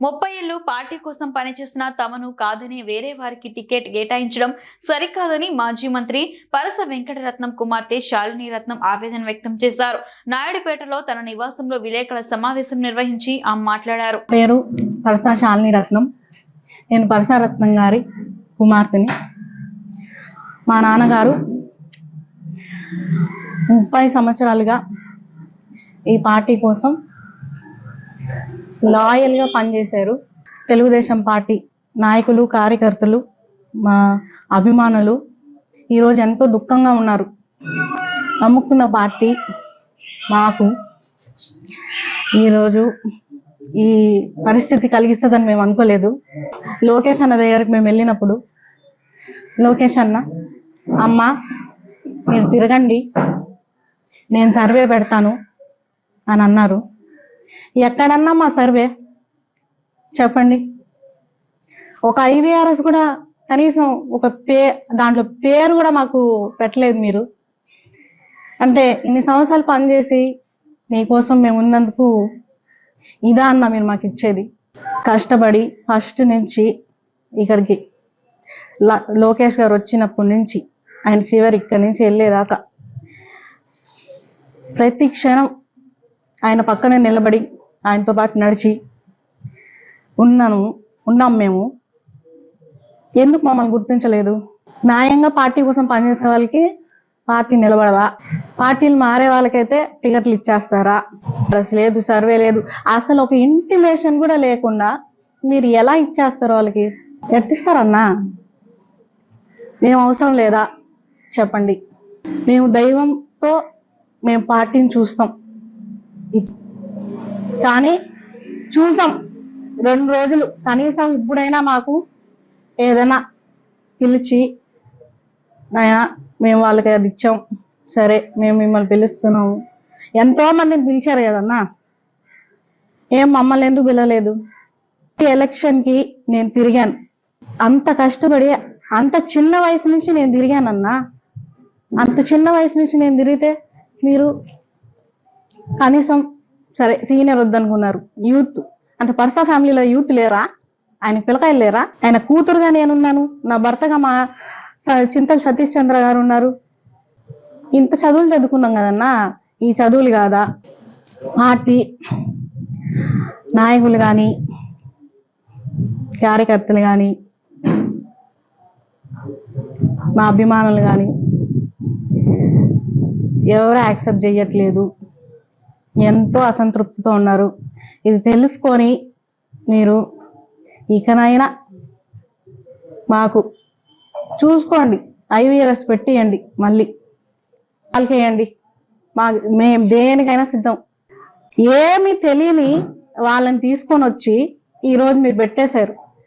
ముప్పై ఏళ్ళు పార్టీ కోసం పనిచేసిన తమను కాదని వేరే వారికి టికెట్ కేటాయించడం సరికాదని మాజీ మంత్రి పరస వెంకటరత్నం కుమార్తె శాలిని రత్నం ఆవేదన వ్యక్తం చేశారు. నాయుడుపేటలో తన నివాసంలో విలేకరుల సమావేశం నిర్వహించి ఆమె మాట్లాడారు. పేరు పరస శాలిని రత్నం. నేను పరసరత్నం గారి కుమార్తెని. మా నాన్నగారు ముప్పై సంవత్సరాలుగా ఈ పార్టీ కోసం లాయల్గా పనిచేశారు. తెలుగుదేశం పార్టీ నాయకులు కార్యకర్తలు మా అభిమానులు ఈరోజు ఎంతో దుఃఖంగా ఉన్నారు. నమ్ముకున్న పార్టీ మాకు ఈరోజు ఈ పరిస్థితి కలిగిస్తుందని మేము అనుకోలేదు. లోకేష్ అన్న దగ్గరికి మేము వెళ్ళినప్పుడు లోకేష్ అన్న అమ్మ మీరు తిరగండి. నేను సర్వే పెడతాను అని అన్నారు. ఎక్కడన్నా మా సర్వే. చెప్పండి. ఒక ఐవీఆర్ఎస్ కూడా కనీసం ఒక పే దాంట్లో పేరు కూడా మాకు పెట్టలేదు మీరు. అంటే ఇన్ని సంవత్సరాలు పనిచేసి మీకోసం మేము ఉన్నందుకు ఇదా అన్న మీరు మాకు ఇచ్చేది. కష్టపడి ఫస్ట్ నుంచి ఇక్కడికి ల- లోకేష్ గారు వచ్చినప్పటి నుంచి ఆయన చివరి ఇక్కడి నుంచి వెళ్ళేదాకా ప్రతి క్షణం ఆయన పక్కనే నిలబడి ఆయనతో పాటు నడిచి ఉన్నాను ఉన్నాం మేము. ఎందుకు మమ్మల్ని గుర్తించలేదు? న్యాయంగా పార్టీ కోసం పనిచేసే వాళ్ళకి పార్టీ నిలబడదా పార్టీలు మారే వాళ్ళకైతే టికెట్లు ఇచ్చేస్తారా? అసలు లేదు సర్వే లేదు. అసలు ఒక ఇంటిమేషన్ కూడా లేకుండా మీరు ఎలా ఇచ్చేస్తారు వాళ్ళకి? ఎట్టిస్తారన్నా? మేము అవసరం లేదా? చెప్పండి. మేము దైవంతో మేము పార్టీని చూస్తాం. కానీ చూసాం. రెండు రోజులు. కనీసం ఇప్పుడైనా మాకు ఏదైనా పిలిచి నాయన మేము వాళ్ళకి అది ఇచ్చాం. సరే మేము మిమ్మల్ని పిలుస్తున్నాము. ఎంతో మందిని పిలిచారు కదన్నా. ఏం మమ్మల్ని ఎందుకు పిలవలేదు? ఎలక్షన్కి ఎలక్షన్కి నేను తిరిగాను. అంత కష్టపడి అంత చిన్న వయసు నుంచి నేను తిరిగానన్నా. అంత చిన్న వయసు నుంచి నేను తిరిగితే మీరు కనీసం సరే సీనియర్ వద్దనుకున్నారు. యూత్ అంటే పర్సా ఫ్యామిలీలో యూత్ లేరా? ఆయన పిల్లకాయలు లేరా? ఆయన కూతురుగా నేనున్నాను నా భర్తగా మా స- చింతల సతీష్ చంద్ర గారు ఉన్నారు. ఇంత చదువులు చదువుకున్నాం కదన్నా? ఈ చదువులు కాదా? పార్టీ నాయకులు కానీ కార్యకర్తలు కానీ మా అభిమానులు కానీ ఎవరు యాక్సెప్ట్ చేయట్లేదు ఎంతో అసంతృప్తితో ఉన్నారు. ఇది తెలుసుకొని మీరు ఇకనైనా మాకు చూసుకోండి. ఐవీఆర్ఎస్ పెట్టియండి మళ్ళీ. వాళ్ళకేయండి మా మేము దేనికైనా సిద్ధం. ఏమి తెలియని వాళ్ళని తీసుకొని వచ్చి ఈరోజు మీరు పెట్టేశారు.